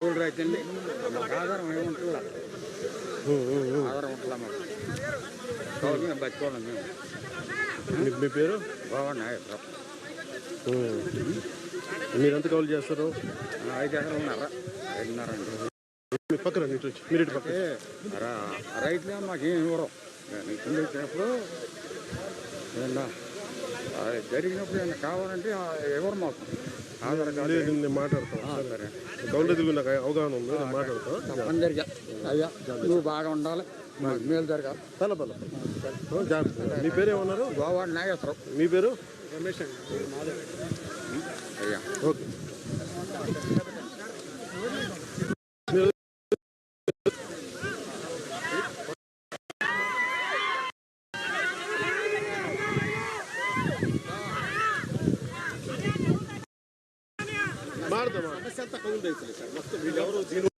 కూలి రైతు అండి. మాకు ఆధారం ఏముంటుందా ఆధారం ఉంటుందా మాకు? కాబట్టి మేము బతుకోవాలి మేము. మీ పేరు? ఉమ్. మీరెంత కౌలు చేస్తారు? ఐదు ఎకరాలు ఉన్నారా. ఐదున్నర అండి. మీ పక్కన మీరు రైతులే మాకేం ఇవ్వరు. కింద వచ్చినప్పుడు జరిగినప్పుడు ఏమన్నా కావాలంటే ఇవ్వరు మాకు? ఆధార్ కార్డు లేదు, నేను మాట్లాడతాను రైతులు నాకు అవగాహన ఉంది నేను మాట్లాడతాను అందరికీ అయ్యా నువ్వు బాగా ఉండాలి మేలు జరగాలి పల పల. జాగ్రత్త మీ పేరు ఏమన్నారు గోవాడు నాగేశ్వరం మీ పేరు అయ్యా ఓకే మాడతా మాడతా కౌలు రైతులు సార్ మొత్తం వీళ్ళెవరు దీని